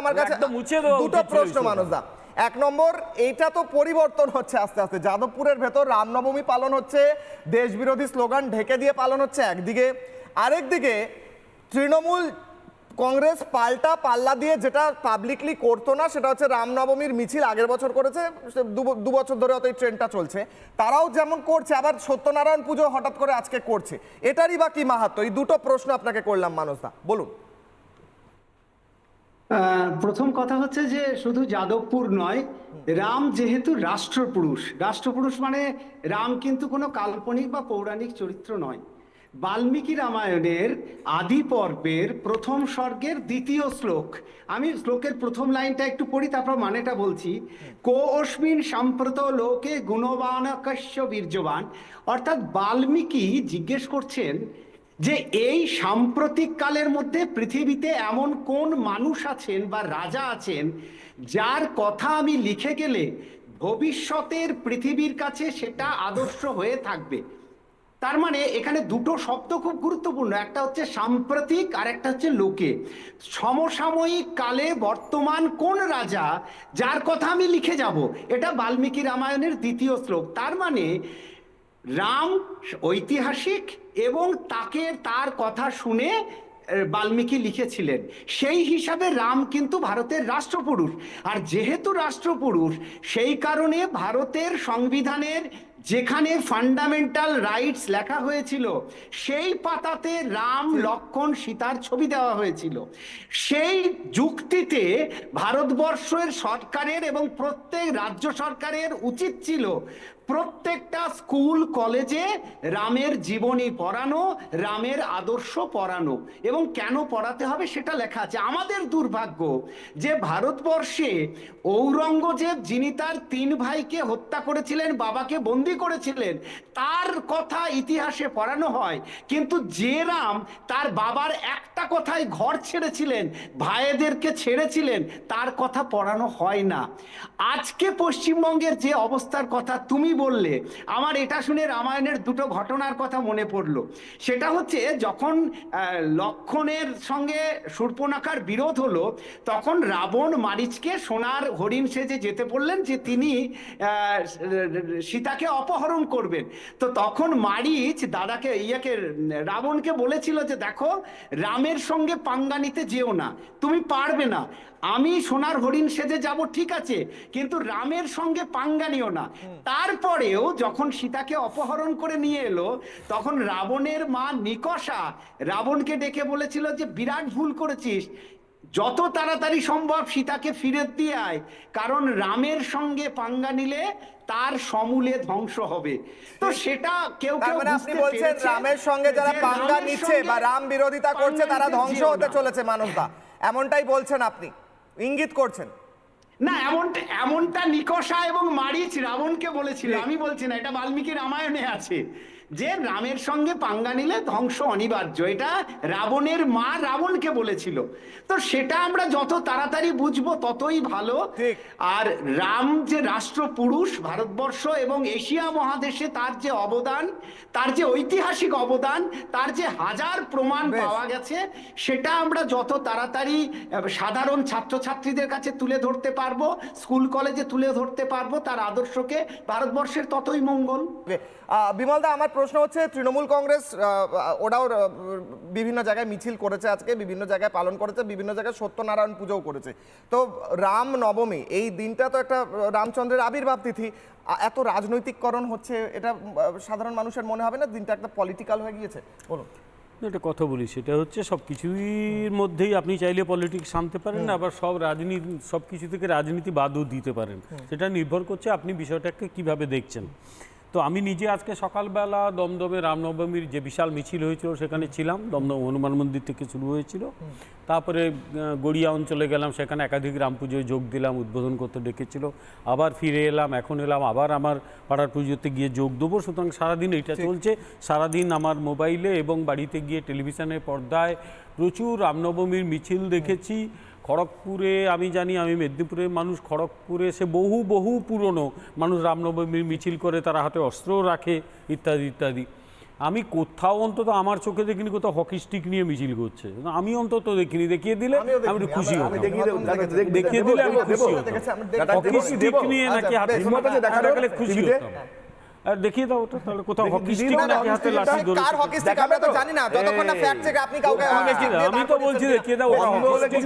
আমার কাছে দুটো প্রশ্ন। মানুষদা এক নম্বর এইটা তো পরিবর্তন হচ্ছে আস্তে আস্তে। যাদবপুরের ভেতর রামনবমী পালন হচ্ছে দেশ বিরোধী স্লোগান ঢেকে দিয়ে পালন হচ্ছে একদিকে। আরেকদিকে তৃণমূল কংগ্রেস পাল্টা পাল্লা দিয়ে যেটা পাবলিকলি করতো না সেটা হচ্ছে রামনবমীর মিছিল আগের বছর করেছে দু- বছর ধরে অত এই ট্রেনটা চলছে। তারাও যেমন করছে আবার সত্যনারায়ণ পুজো হঠাৎ করে আজকে করছে। এটারই বা কি মাহাত্ম এই দুটো প্রশ্ন আপনাকে করলাম মানুষদা বলুন। প্রথম কথা হচ্ছে যে শুধু যাদবপুর নয়, রাম যেহেতু রাষ্ট্রপুরুষ। রাষ্ট্রপুরুষ মানে রাম কিন্তু কোনো কাল্পনিক বা পৌরাণিক চরিত্র নয়। বাল্মীকি রামায়ণের আদি পর্বের প্রথম স্বর্গের দ্বিতীয় শ্লোক। আমি শ্লোকের প্রথম লাইনটা একটু পড়ি, তারপর মানেটা বলছি। কো অস্মিন সাম্প্রত লোকে গুণবান কশ্য বীর্যবান। অর্থাৎ বাল্মীকি জিজ্ঞেস করছেন যে এই সাম্প্রতিক কালের মধ্যে পৃথিবীতে এমন কোন মানুষ আছেন বা রাজা আছেন, যার কথা আমি লিখে গেলে ভবিষ্যতের পৃথিবীর কাছে সেটা আদর্শ হয়ে থাকবে। তার মানে এখানে দুটো শব্দ খুব গুরুত্বপূর্ণ, একটা হচ্ছে সাম্প্রতিক আর একটা হচ্ছে লোকে। সমসাময়িক কালে বর্তমান কোন রাজা, যার কথা আমি লিখে যাব, এটা বাল্মীকি রামায়ণের দ্বিতীয় শ্লোক। তার মানে রাম ঐতিহাসিক এবং তাকে তার কথা শুনে বাল্মীকি লিখেছিলেন। সেই হিসাবে রাম কিন্তু ভারতের রাষ্ট্রপুরুষ। আর যেহেতু রাষ্ট্রপুরুষ, সেই কারণে ভারতের সংবিধানের যেখানে ফান্ডামেন্টাল রাইটস লেখা হয়েছিল, সেই পাতাতে রাম, লক্ষণ, সীতার ছবি দেওয়া হয়েছিল। সেই যুক্তিতে ভারতবর্ষের সরকারের এবং প্রত্যেক রাজ্য সরকারের উচিত ছিল প্রত্যেকটা স্কুল, কলেজে রামের জীবনী পড়ানো, রামের আদর্শ পড়ানো। এবং কেন পড়াতে হবে সেটা লেখা আছে। আমাদের দুর্ভাগ্য যে ভারতবর্ষে ঔরঙ্গজেব যিনি তার তিন ভাইকে হত্যা করেছিলেন, বাবাকে বন্দি করেছিলেন, তার কথা ইতিহাসে পড়ানো হয়। কিন্তু যে রাম তার বাবার একটা কথায় ঘর ছেড়েছিলেন, ভাইদেরকে ছেড়েছিলেন, তার কথা পড়ানো হয় না। আজকে পশ্চিমবঙ্গের যে অবস্থার কথা তুমি বললে, আমার এটা শুনে রামায়ণের দুটো ঘটনার কথা মনে পড়ল। সেটা হচ্ছে, যখন লক্ষণের সঙ্গে শূর্পণাখার বিরোধ হলো, তখন রাবণ মারিচকে সোনার হরিণ সেজে যেতে বললেন যে তিনি সীতাকে অপহরণ করবেন। তো তখন মারিচ দাদাকে ইয়াকে রাবণকে বলেছিল যে দেখো রামের সঙ্গে পাঙ্গা নিতে যেও না। তুমি পারবে না। আমি সোনার হরিণ সেজে যাব ঠিক আছে কিন্তু রামের সঙ্গে পাঙ্গা নিও না। তারপরেও যখন সীতাকে অপহরণ করে নিয়ে এলো তখন রাবণের মা নিকষা রাবণকে ডেকে বলেছিল যে বিরাট ভুল করেছিস। যত তাড়াতাড়ি সম্ভব সীতাকে ফিরে দিয়ে আয় কারণ রামের সঙ্গে পাঙ্গা নিলে তার সমূলে ধ্বংস হবে। তো সেটা কেউ কেউ মানে আপনি বলছেন রামের সঙ্গে যারা পাঙ্গা নিচ্ছে বা রাম বিরোধিতা করছে তারা ধ্বংস হতে চলেছে মানবদা এমনটাই বলছেন আপনি। ইঙ্গিত করছেন। না এমনটা এমনটা নিকষা এবং মারিচ রাবণকে বলেছিল। আমি বলছি না এটা বাল্মীকি রামায়ণে আছে। যে রামের সঙ্গে পাঙ্গা নিলে ধ্বংস অনিবার্য। এটা রাবণের মা রাবণকে বলেছিল। তো সেটা আমরা যত তাড়াতাড়ি বুঝব ততই ভালো। আর রাম যে রাষ্ট্রপুরুষ ভারতবর্ষ এবং এশিয়া মহাদেশে তার যে অবদান তার যে ঐতিহাসিক অবদান তার যে হাজার প্রমাণ পাওয়া গেছে সেটা আমরা যত তাড়াতাড়ি সাধারণ ছাত্রছাত্রীদের কাছে তুলে ধরতে পারব স্কুল কলেজে তুলে ধরতে পারব তার আদর্শকে ভারতবর্ষের ততই মঙ্গল। বিমলদা আমার প্রশ্ন হচ্ছে তৃণমূল কংগ্রেস ওরাও বিভিন্ন জায়গায় মিছিল করেছে আজকে বিভিন্ন জায়গায় পালন করেছে বিভিন্ন জায়গায় সত্যনারায়ণ পুজোও করেছে। তো রাম নবমী এই দিনটা তো একটা রামচন্দ্রের আবির্ভাব তিথি। এত রাজনৈতিককরণ হচ্ছে এটা সাধারণ মানুষের মনে হবে না? দিনটা একটা পলিটিক্যাল হয়ে গিয়েছে। বলুন। একটা কথা বলি সেটা হচ্ছে সব কিছুর মধ্যেই আপনি চাইলে পলিটিক্স আনতে পারেন আবার সব রাজনীতি সব কিছু থেকে রাজনীতি বাদও দিতে পারেন। সেটা নির্ভর করছে আপনি বিষয়টাকে কীভাবে দেখছেন। তো আমি নিজে আজকে সকালবেলা দমদমে রামনবমীর যে বিশাল মিছিল হয়েছিল সেখানে ছিলাম। দমদম হনুমান মন্দির থেকে শুরু হয়েছিল। তারপরে গড়িয়া অঞ্চলে গেলাম সেখানে একাধিক রাম পুজোয় যোগ দিলাম উদ্বোধন করতে ডেকেছিল। আবার ফিরে এলাম এখন এলাম আবার আমার পাড়ার পুজোতে গিয়ে যোগ দেবো। সুতরাং সারাদিন এটা চলছে। সারাদিন আমার মোবাইলে এবং বাড়িতে গিয়ে টেলিভিশনের পর্দায় প্রচুর রামনবমীর মিছিল দেখেছি। খড়গপুরে আমি জানি আমি মেদিনীপুরের মানুষ খড়গপুরে সে বহু বহু পুরনো মানুষ রামনবমীর মিছিল করে তারা হাতে অস্ত্রও রাখে ইত্যাদি ইত্যাদি আমি কোথাও অন্তত আমার চোখে দেখিনি কোথাও হকি স্টিক নিয়ে মিছিল করছে আমি অন্তত দেখিনি দেখিয়ে দিলে আমি একটু খুশি হতাম দেখিয়ে দিলে আমি খুশি। হতাম। হকি স্টিক নিয়ে নাকি আচ্ছা, হাতে দেখালে খুশি? হতাম দেখিয়ে দাও ওটা তাহলে কোথাও হকি স্টিক নাকি হাতে লাঠি ধরে কার হকি স্টিক আমরা তো জানি না যতক্ষণ না ফ্যাক্ট চেক আপনি কাউকে হকি আমি তো বলছি। দেখিয়ে দাও ওটা হকি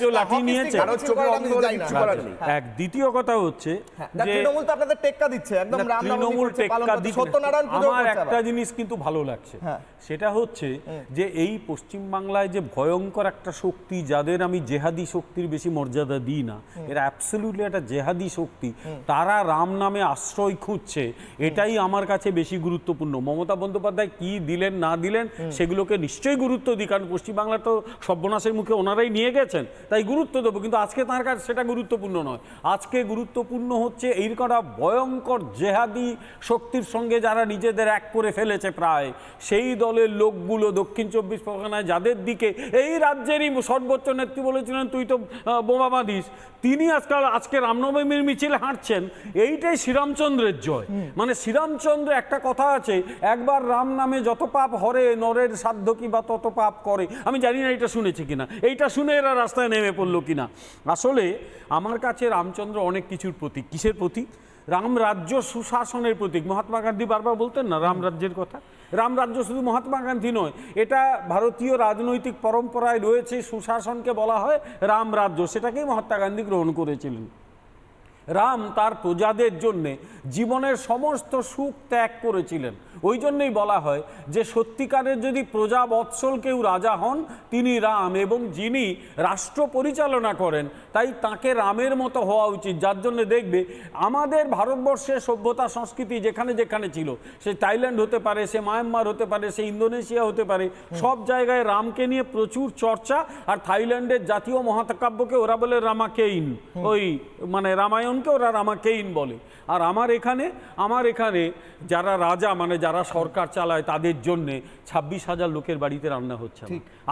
কেউ লাঠি নিয়েছে। কারও চোখে চোখে অন্ধ হলে কিছু করার নেই। এক দ্বিতীয় কথা হচ্ছে যে তৃণমূল তো আপনাদের টেক্কা দিচ্ছে একদম তৃণমূল টেক্কা দিক সত্যনারায়ণ পুজো আমার একটা জিনিস কিন্তু ভালো লাগছে। হ্যাঁ। সেটা হচ্ছে যে এই পশ্চিম বাংলায় যে ভয়ঙ্কর একটা শক্তি যাদের আমি জেহাদি শক্তির বেশি মর্যাদা দিই না এরা অ্যাবসলিউটলি একটা জেহাদি শক্তি তারা রাম নামে আশ্রয় খুঁজছে এটাই আমার কাছে বেশি গুরুত্বপূর্ণ। মমতা বন্দ্যোপাধ্যায় কি দিলেন না দিলেন সেগুলোকে নিশ্চয়ই গুরুত্ব দিই কারণ পশ্চিমবাংলা তো সর্বনাশের মুখে ওনারাই নিয়ে গেছেন তাই গুরুত্ব দেবো কিন্তু আজকে তার কাছে সেটা গুরুত্বপূর্ণ নয়। আজকে গুরুত্বপূর্ণ হচ্ছে এই কটা ভয়ঙ্কর জেহাদি শক্তির সঙ্গে যারা নিজেদের এক করে ফেলেছে প্রায় সেই দলের লোকগুলো দক্ষিণ চব্বিশ পরগনায় যাদের দিকে এই রাজ্যেরই সর্বোচ্চ নেত্রী বলেছিলেন তুই তো বোমা বাঁধিস। তিনি আজকাল আজকে রামনবমীর মিছিল হাঁটছেন এইটাই শ্রীরামচন্দ্রের জয়। মানে শ্রীরামচন্দ্র একটা কথা আছে, একবার রাম নামে যত পাপ হরে, নরের সাধ্য কি বা তত পাপ করে। আমি জানি না এটা শুনেছি কিনা। এইটা শুনে এরা রাস্তায় নেমে পড়ল কিনা। আসলে আমার কাছে রামচন্দ্র অনেক কিছুর প্রতীক। কিসের প্রতীক? রাম রাজ্য সুশাসনের প্রতীক। মহাত্মা গান্ধী বারবার বলতেন না রাম রাজ্যের কথা? রাম রাজ্য শুধু মহাত্মা গান্ধী নয়, এটা ভারতীয় রাজনৈতিক পরম্পরায় রয়েছে, সুশাসনকে বলা হয় রাম রাজ্য। সেটাকেই মহাত্মা গান্ধী গ্রহণ করেছিলেন। রাম তার প্রজাদের জন্যে জীবনের সমস্ত সুখ ত্যাগ করেছিলেন। ওই জন্যই বলা হয় যে, সত্যিকারের যদি প্রজা বৎসল কেউ রাজা হন, তিনি রাম এবং যিনি রাষ্ট্র পরিচালনা করেন, তাই তাকে রামের মতো হওয়া উচিত। যার জন্য দেখবে, আমাদের ভারতবর্ষের সভ্যতা সংস্কৃতি যেখানে যেখানে ছিল, সে থাইল্যান্ড হতে পারে, সে মায়ানমার হতে পারে, সে ইন্দোনেশিয়া হতে পারে, সব জায়গায় রামকে নিয়ে প্রচুর চর্চা, আর থাইল্যান্ডের জাতীয় মহাকাব্যকে ওরা বলে রামাকেইন। ওই মানে রামায়ণকে ওরা রামাকেইন বলে। আর আমার এখানে আমার এখানে যারা রাজা মানে যারা সরকার চালায় তাদের জন্যে ছাব্বিশ হাজার লোকের বাড়িতে রান্না হচ্ছে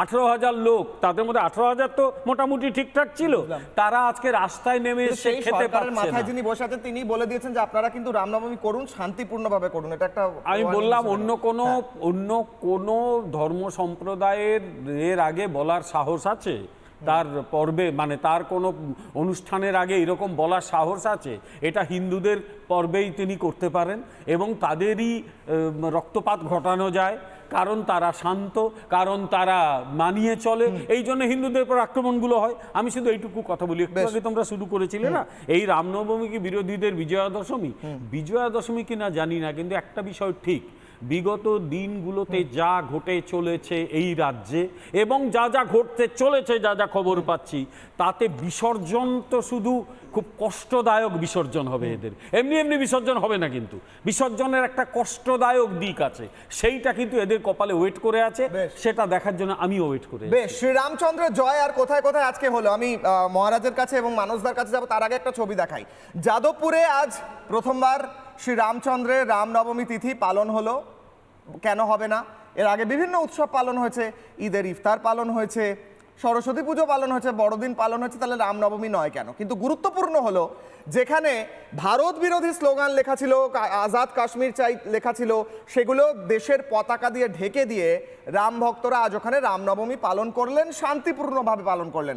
আঠারো হাজার লোক তাদের মধ্যে আঠারো হাজার তো মোটামুটি ঠিকঠাক ছিল। তারা আজকে রাস্তায় নেমে এসে খেতে মাথায় যিনি বসে আছেন তিনি বলে দিয়েছেন যে আপনারা কিন্তু রামনবমী করুন শান্তিপূর্ণভাবে করুন। এটা একটা আমি বললাম অন্য কোনো হ্যাঁ। অন্য কোনো ধর্ম সম্প্রদায়ের এর আগে বলার সাহস আছে? তার পর্বে মানে তার কোনো অনুষ্ঠানের আগে এরকম বলার সাহস আছে? এটা হিন্দুদের পর্বেই তিনি করতে পারেন এবং তাদেরই রক্তপাত ঘটানো যায়। কারণ তারা শান্ত কারণ তারা মানিয়ে চলে। এই জন্য হিন্দুদের উপর আক্রমণগুলো হয়। আমি শুধু এইটুকু কথা বলি। একটু আগে তোমরা শুরু করেছিলে না? এই রামনবমী কি বিরোধীদের বিজয়া দশমী বিজয়া দশমী কি না জানি না কিন্তু একটা বিষয় ঠিক। বিগত দিনগুলোতে যা ঘটে চলেছে এই রাজ্যে এবং যা যা ঘটতে চলেছে যা যা খবর পাচ্ছি তাতে বিসর্জন তো শুধু খুব কষ্টদায়ক বিসর্জন হবে এদের। এমনি এমনি বিসর্জন হবে না কিন্তু। বিসর্জনের একটা কষ্টদায়ক দিক আছে। সেইটা কিন্তু এদের কপালে ওয়েট করে আছে। সেটা দেখার জন্য আমিও ওয়েট করে। বেশ শ্রীরামচন্দ্রের জয় আর কোথায় কোথায় আজকে হলো? আমি মহারাজের কাছে এবং মানসদার কাছে যাব তার আগে একটা ছবি দেখাই। যাদবপুরে আজ প্রথমবার শ্রী রামচন্দ্রের রামনবমী তিথি পালন হলো। কেন হবে না? এর আগে বিভিন্ন উৎসব পালন হয়েছে। ঈদের ইফতার পালন হয়েছে। সরস্বতী পুজো পালন হয়েছে। বড়দিন পালন হয়েছে। তাহলে রামনবমী নয় কেন? কিন্তু গুরুত্বপূর্ণ হলো যেখানে ভারত বিরোধী স্লোগান লেখা ছিল আজাদ কাশ্মীর চাই লেখা ছিল, সেগুলো দেশের পতাকা দিয়ে ঢেকে দিয়ে রাম ভক্তরা আজ ওখানে রামনবমী পালন করলেন, শান্তিপূর্ণভাবে পালন করলেন।